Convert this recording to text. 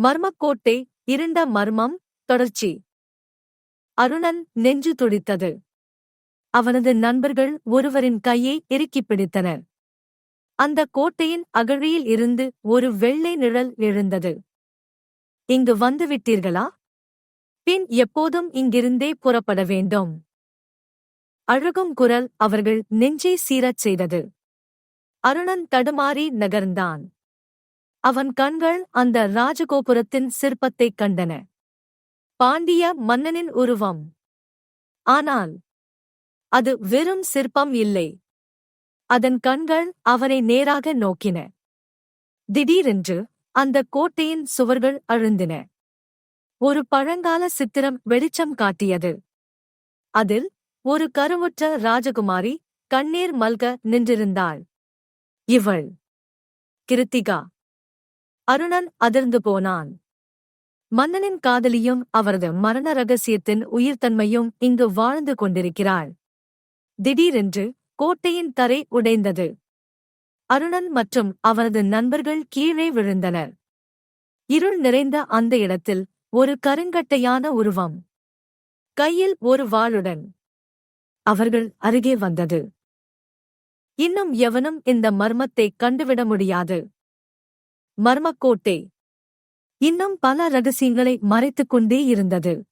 மர்மக்கோட்டை இருண்ட மர்மம் தொடர்ச்சி. அருணன் நெஞ்சு துடித்தது. அவனது நண்பர்கள் ஒருவரின் கையை இறுக்கிப் பிடித்தனர். அந்த கோட்டையின் அகழியில் இருந்து ஒரு வெள்ளை நிழல் எழுந்தது. இங்கு வந்துவிட்டீர்களா? பின் எப்போதும் இங்கிருந்தே புறப்பட வேண்டும். அழுகும் குரல் அவர்கள் நெஞ்சை சீரச் செய்தது. அருணன் தடுமாறி நகர்ந்தான். அவன் கண்கள் அந்த ராஜகோபுரத்தின் சிற்பத்தைக் கண்டன. பாண்டிய மன்னனின் உருவம். ஆனால் அது வெறும் சிற்பம் இல்லை. அதன் கண்கள் அவனை நேராக நோக்கின. திடீரென்று அந்த கோட்டையின் சுவர்கள் அழுந்தின. ஒரு பழங்கால சித்திரம் வெளிச்சம் காட்டியது. அதில் ஒரு கருவுற்ற ராஜகுமாரி கண்ணீர் மல்க நின்றிருந்தாள். இவள் கிருத்திகா அருணன் அதிர்ந்து போனான். மன்னனின் காதலியும் அவரது மரண ரகசியத்தின் உயிர்த்தன்மையும் இங்கு வாழ்ந்து கொண்டிருக்கிறாள். திடீரென்று கோட்டையின் தரை உடைந்தது. அருணன் மற்றும் அவரது நண்பர்கள் கீழே விழுந்தனர். இருள் நிறைந்த அந்த இடத்தில் ஒரு கருங்கட்டையான உருவம். கையில் ஒரு வாளுடன் அவர்கள் அருகே வந்தது. இன்னும் எவனும் இந்த மர்மத்தை கண்டுவிட முடியாது. மர்மக்கோட்டை. இன்னும் பல ரகசியங்களை மறைத்துக் கொண்டே இருந்தது.